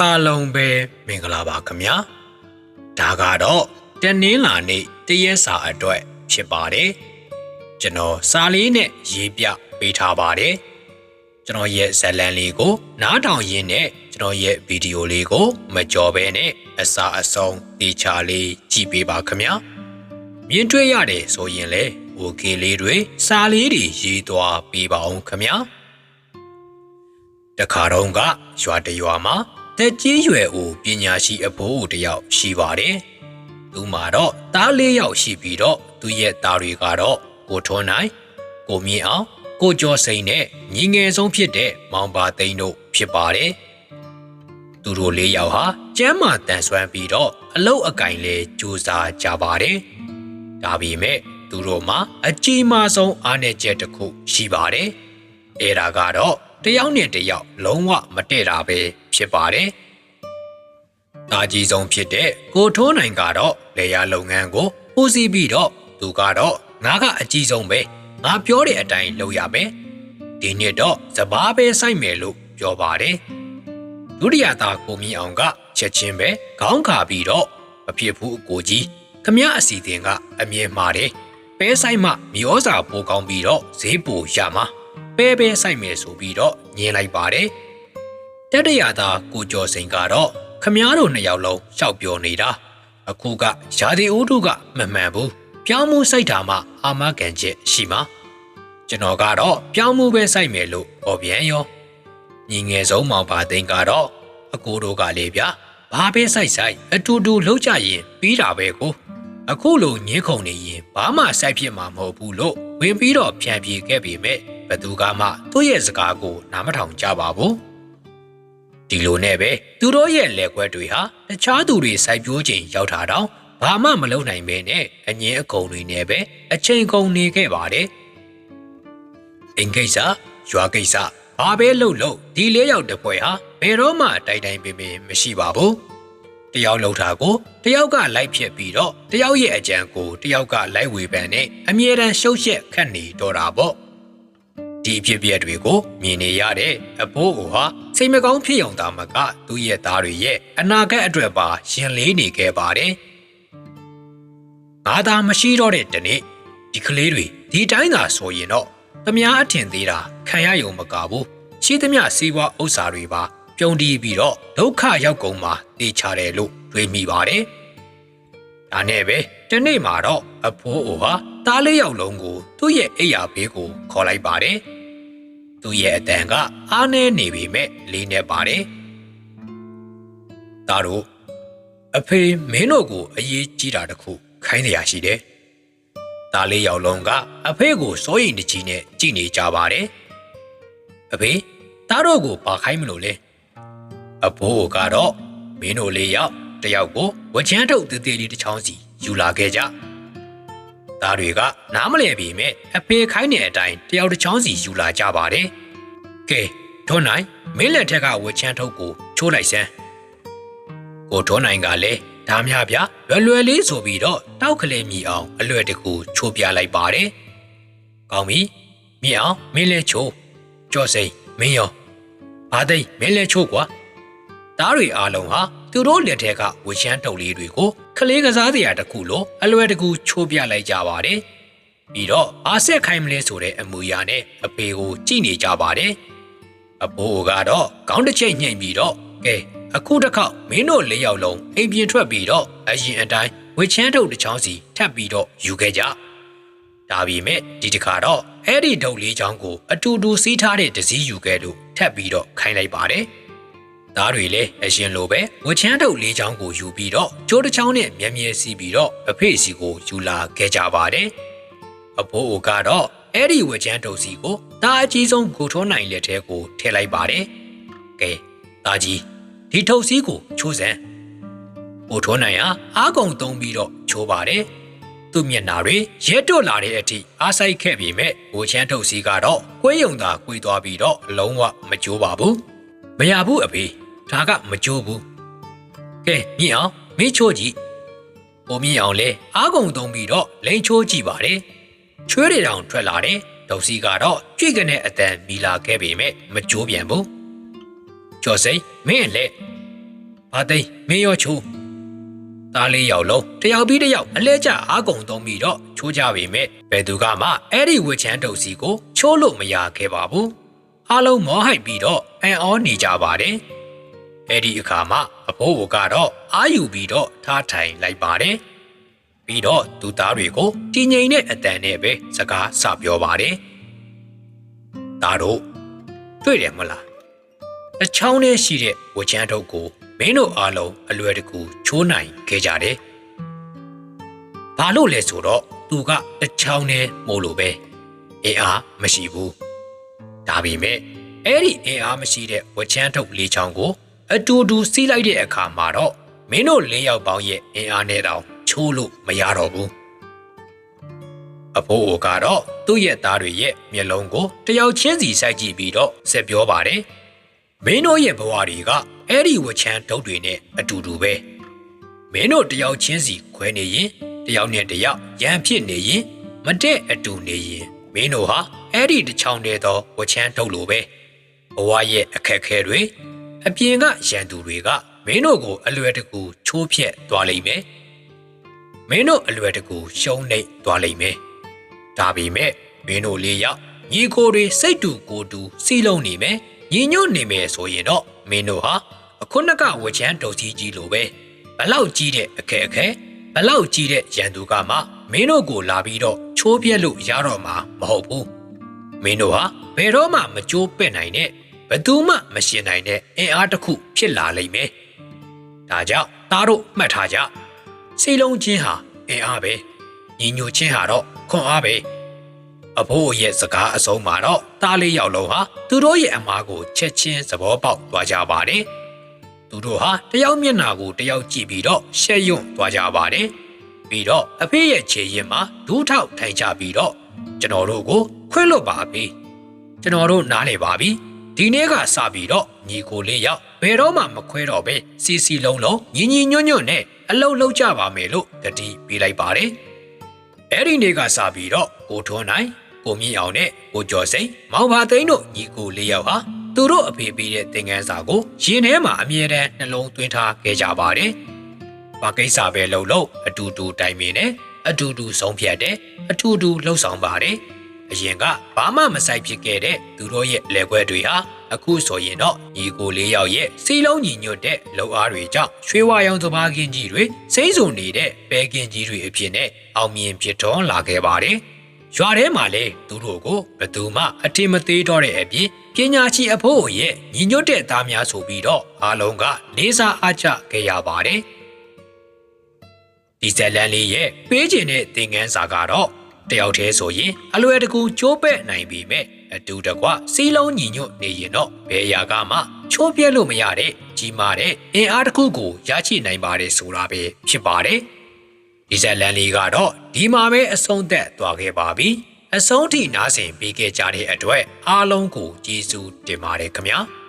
အားလုံးပဲမင်္ဂလာပါခင်ဗျာဒါကတော့တနင်္လာနေ့တရက်စာအတွက်ဖြစ်ပါတယ်ကျွန်တော်စာလေးနဲ့ရေးပြပေးထားပါတယ်ကျွန်တော်ရဲ့ဇာတ်လမ်းလေးကို နားထောင်ရင်းနဲ့ကျွန်တော်ရဲ့ဗီဒီယိုလေးကို မကြော်ဘဲနဲ့အစာအဆုံးတေချာလေးကြည့်ပေးပါခင်ဗျာမြင်တွေ့ရတယ်ဆိုရင်လေ okay လေးတွေစာလေးတွေရေးသွားပေးပါအောင်ခင်ဗျာတခါတော့ကရွာတရွာမှာ တက်ကြီးရွယ်ဦးပညာရှိအဖိုးတယောက်ရှိပါတယ်။သူမှာတော့သားလေးယောက်ရှိပြီးတော့သူရဲ့သားတွေကတော့ကိုထွန်းနိုင်ကိုမြင့်အောင်ကိုကျော်စိန်နဲ့ညီငယ်ဆုံးဖြစ်တဲ့မောင်ပါသိန်းတို့ဖြစ်ပါတယ်။သူတို့လေးယောက်ဟာကျမ်းမာတန်ဆွမ်းပြီးတော့အလုတ်အကင်လေးကြိုးစားကြပါတယ်။ဒါပေမဲ့သူတို့မှာအကြီးမားဆုံးအားနည်းချက်တစ်ခုရှိပါတယ်။အဲ့ဒါကတော့တယောက်နဲ့တယောက်လုံးဝမတည့်တာပဲ ဖြစ်ပါတယ်။တာကြီးဆုံးဖြစ်တဲ့ကိုထိုးနိုင်ကတော့လေယာလုပ်ငန်းကိုဦးစီးပြီးတော့သူကတော့ငါကအကြီးဆုံးပဲငါပြောတဲ့အတိုင်းလုပ်ရမယ်။ဒီနှစ်တော့စပားပဲစိုက်မယ်လို့ပြောပါတယ်။ဒုတိယသားကိုမြင့်အောင်ကချက်ချင်းပဲခေါင်းခါပြီးတော့မဖြစ်ဘူးအကိုကြီးခမရအစီအစဉ်ကအမြင်မှာတယ်။ပဲဆိုင်မှမြေဩစာပိုကောင်းပြီးတော့ဈေးပိုရမှာ။ပဲပဲဆိုင်မယ်ဆိုပြီးတော့ညင်လိုက်ပါတယ်။ တတရသာကိုကျော်စိန်ကတော့ခမားတို့နှစ်ယောက်လုံးရှောက်ပြောနေတာ။အခုကရာဒီဦးတို့ကမမှန်ဘူး။ပြောင်းမှုစိုက်တာမှအာမခံချက်ရှိမှာ။ကျွန်တော်ကတော့ပြောင်းမှုပဲစိုက်မယ်လို့ဟောပြန်ရော။ညီငယ်ဆုံးမောင်ပါသိန်းကတော့အကိုတို့ကလေဗျာ။ဘာပဲစိုက်စိုက်အတူတူလှုပ်ကြရင်ပြီးတာပဲကို။အခုလိုညင်းခုန်နေရင်ဘာမှစိုက်ဖြစ်မှာမဟုတ်ဘူးလို့ဝင်ပြီးတော့ပြန်ပြေခဲ့ပေမဲ့ဘသူကမှသူ့ရဲ့စကားကိုနားမထောင်ကြပါဘူး ဒီလိုနဲ့ပဲသူတို့ရဲ့လက်ခွက်တွေဟာတခြားသူတွေစိုက်ပျိုးခြင်းရောက်တာတော့ဘာမှမလုပ်နိုင်ပဲနဲ့အငင်းအကုံတွေနဲ့ပဲအချိန်ကုန်နေခဲ့ပါတယ်အင်ကိစ္စရွာကိစ္စဘာပဲလုပ်လို့ဒီလေးယောက်တစ်ဖွဲ့ဟာဘယ်တော့မှတိုက်တိုင်းပင်ပင်မရှိပါဘူးတယောက်လှုပ်တာကိုတယောက်ကလိုက်ဖြစ်ပြီးတော့တယောက်ရဲ့အကြံကိုတယောက်ကလိုက်ဝေဖန်နဲ့အမြဲတမ်းရှုပ်ရှက်ခတ်နေတော့တာပေါ့ဒီအဖြစ်အပျက်တွေကိုမြင်နေရတဲ့အဖိုးကဟာ စိတ်မကောင်းဖြစ်ုံသာမကသူ့ရဲ့သားတွေရဲ့အနာဂတ်အတွက်ပါရှင်လေးနေခဲ့ပါတယ်ငါသာမရှိတော့တဲ့တနေ့ဒီကလေးတွေဒီတိုင်းသာဆိုရင်တော့သမားအထင်သေးတာခံရယုံမကဘူးရှိသမျှစီးပွားဥစ္စာတွေပါပြုံးတီးပြီးတော့ဒုက္ခရောက်ကုန်မှာတေချတယ်လို့တွေးမိပါတယ်။ဒါနဲ့ပဲဒီနေ့မှာတော့အဖိုးအိုဟာတားလေးယောက်လုံးကိုသူ့ရဲ့အိယာဘေးကိုခေါ်လိုက်ပါတယ်။ သူ့ရဲ့အတန်ကအားနည်းနေပေမဲ့လေးနေပါတယ်။ဒါတို့အဖေမင်းတို့ကိုအရေးကြီးတာတခုခိုင်းနေရရှိတယ်။တားလေးယောက်လုံးကအဖေကိုစိုးရိမ်တကြီးနဲ့ကြည်နေကြပါတယ်။အဖေတားတို့ကိုပါခိုင်းမလို့လဲ။အဖိုးကတော့မင်းတို့လေးယောက်တယောက်ကိုဝချမ်းထုတ်သေးသေးလေးတစ်ချောင်းစီယူလာခဲ့ကြ။ သားတွေကနားမလည်ပေမဲ့အဖေခိုင်းတဲ့အတိုင်းတယောက်တစ်ချောင်းစီယူလာကြပါတယ်။ကဲထွန်းနိုင်မင်းလက်ထက်ကဝချမ်းထုတ်ကိုချိုးလိုက်စမ်း။ကိုထွန်းနိုင်ကလည်းဒါမြဗျာလွယ်လွယ်လေးဆိုပြီးတော့တောက်ကလေးမြည်အောင်အလွယ်တကူချိုးပြလိုက်ပါတယ်။ကောင်းပြီ။မြည်အောင်မင်းလည်းချိုး။ကြော့စိန်မင်းရောဘာသိမင်းလည်းချိုးကွာ။သားတွေအားလုံးဟာ သူတို့လက်ထက်ကဝချမ်းတုပ်လေးတွေကိုခလေးကစားတရားတစ်ခုလိုအလွယ်တကူချိုးပြလိုက်ကြပါတယ်။ပြီးတော့အာဆက်ခိုင်းမလဲဆိုတဲ့အမူအရာနဲ့အဖေကိုကြည့်နေကြပါတယ်။အဖိုးကတော့ခေါင်းတစ်ချိတ်ညှိပြီးတော့ကဲအခုတစ်ခေါက်မင်းတို့လေးယောက်လုံးအိမ်ပြင်ထွက်ပြီးတော့အရင်အတိုင်းဝချမ်းတုပ်တစ်ချောင်းစီထပ်ပြီးတော့ယူခဲ့ကြ။ဒါပေမဲ့ဒီတစ်ခါတော့အဲ့ဒီတုပ်လေးချောင်းကိုအတူတူစီးထားတဲ့ဒစည်းယူခဲ့လို့ထပ်ပြီးတော့ခိုင်းလိုက်ပါတယ်။ သားတွေလည်းအရင်လိုပဲဝချမ်းတုပ်လေးချောင်းကိုယူပြီးတော့ကျိုးတစ်ချောင်းနဲ့မြဲမြဲစီးပြီးတော့အဖေစီကိုယူလာခဲ့ကြပါတယ်။အဖိုးအိုကတော့အဲ့ဒီဝချမ်းတုပ်စီကိုသားအကြီးဆုံးကိုထွန်းနိုင်လက်ထဲကိုထည့်လိုက်ပါတယ်။ကဲသားကြီးဒီထုတ်စီကိုချိုးစမ်းကိုထွန်းနိုင်ဟာအားကုန်သုံးပြီးတော့ချိုးပါတယ်။သူ့မျက်နာတွေရဲတွတ်လာတဲ့အထိအားဆိုင်ခဲ့ပေမဲ့ဝချမ်းထုတ်စီကတော့ကွေးယုံသာကွေးသွားပြီးတော့လုံးဝမကြိုးပါဘူး။မရဘူးအဖေ ဒါကမကြိုးဘူးကဲမြင့်အောင်မင်းချိုးကြည့်ကိုမြင့်အောင်လဲအားကုန်သုံးပြီးတော့လိန်ချိုးကြည့်ပါတယ်ချွေးတွေတောင်ထွက်လာတယ်ဒုစီကတော့ကြွေကနေအတန်မီလာခဲ့ပေမဲ့မကြိုးပြန်ဘူးကျော်စိန်မင်းလဲဘာသိမ်းမင်းရောချိုးသားလေးယောက်လုံးတယောက်ပြီးတယောက်အလဲကျအားကုန်သုံးပြီးတော့ချိုးကြပေမဲ့ဘယ်သူကမှအဲ့ဒီဝစ်ချမ်းတုပ်စီကိုချိုးလို့မရခဲ့ပါဘူးအားလုံးမောဟိုက်ပြီးတော့အံ့ဩနေကြပါတယ် အဲ့ဒီအခါမှာအဖိုးဘကတော့အာယူပြီးတော့ထားထိုင်လိုက်ပါတယ်ပြီးတော့သူသားတွေကိုတည်ငြိမ်တဲ့အတန်နဲ့ပဲစကားစပြောပါတယ်သားတို့တွေ့တယ်မလားအချောင်းထဲရှိတဲ့ဝချမ်းထုတ်ကိုမင်းတို့အားလုံးအလွယ်တကူချိုးနိုင်ခဲ့ကြတယ်။ဘာလို့လဲဆိုတော့သူကတချောင်းထဲမို့လို့ပဲအင်အားမရှိဘူး။ဒါပေမဲ့အဲ့ဒီအင်အားမရှိတဲ့ဝချမ်းထုတ်လေးချောင်းကို အတူတူစီးလိုက်တဲ့အခါမှာတော့မင်းတို့လေးယောက်ပေါင်းရဲ့အင်အားနဲ့တောင်ချိုးလို့မရတော့ဘူး။အဖိုးအိုကတော့သူ့ရဲ့သားတွေရဲ့မျက်လုံးကိုတယောက်ချင်းစီစိုက်ကြည့်ပြီးတော့ဆက်ပြောပါတယ်။မင်းတို့ရဲ့ဘဝတွေကအဲ့ဒီဝချမ်းတုတ်တွေနဲ့အတူတူပဲ။မင်းတို့တယောက်ချင်းစီခွဲနေရင်တယောက်နဲ့တယောက်ရန်ဖြစ်နေရင်မတဲ့အတူနေရင်မင်းတို့ဟာအဲ့ဒီတစ်ချောင်းတည်းသောဝချမ်းတုတ်လိုပဲ။ဘဝရဲ့အခက်အခဲတွေ အပြင်ကရန်သူတွေကမင်းတို့ကိုအလွယ်တကူချိုးဖျက်သွားလိမ့်မယ်။မင်းတို့အလွယ်တကူရှုံးနိမ့်သွားလိမ့်မယ်။ဒါပေမဲ့မင်းတို့လေးယောက်ညီကိုတွေစိတ်တူကိုယ်တူစီလုံးနေမယ်ညီညွတ်နေမယ်ဆိုရင်တော့မင်းတို့ဟာအခုနကဝချမ်းတုတ်ကြီးကြီးလိုပဲဘလောက်ကြီးတဲ့အခက်အခဲဘလောက်ကြီးတဲ့ရန်သူကမှမင်းတို့ကိုလာပြီးတော့ချိုးပြက်လို့ရတော့မှာမဟုတ်ဘူးမင်းတို့ဟာဘယ်တော့မှမကြိုးပဲ့နိုင်တဲ့ ဘယ်သူမှမရှင်နိုင်တဲ့အင်အားတစ်ခုဖြစ်လာလိမ့်မယ်ဒါကြောင့်သားတို့မှတ်ထားကြစီလုံးချင်းဟာအင်အားပဲညီညွတ်ချင်းဟာတော့ခွန်အားပဲအဖိုးရဲ့စကားအဆုံးမှာတော့သားလေးယောက်လုံးဟာသူတို့ရဲ့အမားကိုချက်ချင်းသဘောပေါက်သွားကြပါတယ်။သူတို့ဟာတယောက်မျက်နှာကိုတယောက်ကြည့်ပြီးတော့ရှက်ရွံ့သွားကြပါတယ်။ပြီးတော့အဖေရဲ့ခြေရင်မှာဒူးထောက်ထိုင်ကြပြီးတော့ကျွန်တော်တို့ကိုခွင့်လွတ်ပါပြီ။ကျွန်တော်တို့နားလေပါပြီ။ ဒီနေ့ကစပြီးတော့ညီကိုလေးယောက်ဘယ်တော့မှမခွဲတော့ပဲစီစီလုံးလုံးညီညီညွတ်ညွတ်နဲ့အလုံးလုံးကြပါမယ်လို့တတိပေးလိုက်ပါတယ်။အဲ့ဒီနေ့ကစပြီးတော့ကိုထွန်းနိုင်ကိုမြင့်အောင်နဲ့ကိုကျော်စိန်မောင်ဘာသိန်းတို့ညီကိုလေးယောက်ဟာသူတို့အဖေပေးတဲ့သင်ခန်းစာကိုရင်ထဲမှာအမြဲတမ်းနှလုံးသွင်းထားခဲ့ကြပါတယ်။ဘာကိစ္စပဲလုပ်လို့အတူတူတိုင်ပင်နဲ့အတူတူဆုံးဖြတ်တယ်အတူတူလှုပ်ဆောင်ပါတယ်။ အရင်ကဘာမှမဆိုင်ဖြစ်ခဲ့တဲ့သူတို့ရဲ့လက်ခွဲတွေဟာအခုဆိုရင်တော့ညီကိုလေးယောက်ရဲ့စီလုံးညီညွတ်တဲ့လုံအားတွေကြောင့်ရွှေဝါရောင်သဘာကင်းကြီးတွေစိမ့်စုံနေတဲ့ပဲကင်းကြီးတွေအဖြစ်နဲ့အောင်မြင်ဖြစ်ထွန်းလာခဲ့ပါတယ်။ရွာထဲမှာလည်းသူတို့ကိုဘယ်သူမှအထင်မသေးတော့တဲ့အပြင်ပညာရှိအဖိုးရဲ့ညီညွတ်တဲ့သားများဆိုပြီးတော့အားလုံးကလေးစားအားကျခဲ့ရပါတယ်။ဒီဇက်လန်လေးရဲ့ပေးခြင်းတဲ့သင်ခန်းစာကတော့ တယောက်တည်းဆိုရင်အလွယ်တကူကျိုးပဲ့နိုင်ပြီမဲ့အတူတကွစီးလုံးညီညွတ်နေရင်တော့ဘယ်အရာကမှချိုးပြက်လို့မရတဲ့ကြီးမားတဲ့အင်အားတစ်ခုကိုရရှိနိုင်ပါတယ်ဆိုတာပဲဖြစ်ပါတယ်။ဒီဇက်လန်လေးကတော့ဒီမှာပဲအဆုံးသက်သွားခဲ့ပါပြီ။အဆုံးထိနားဆင်ပေးခဲ့ကြတဲ့အတွက်အားလုံးကိုကျေးဇူးတင်ပါတယ်ခင်ဗျာ။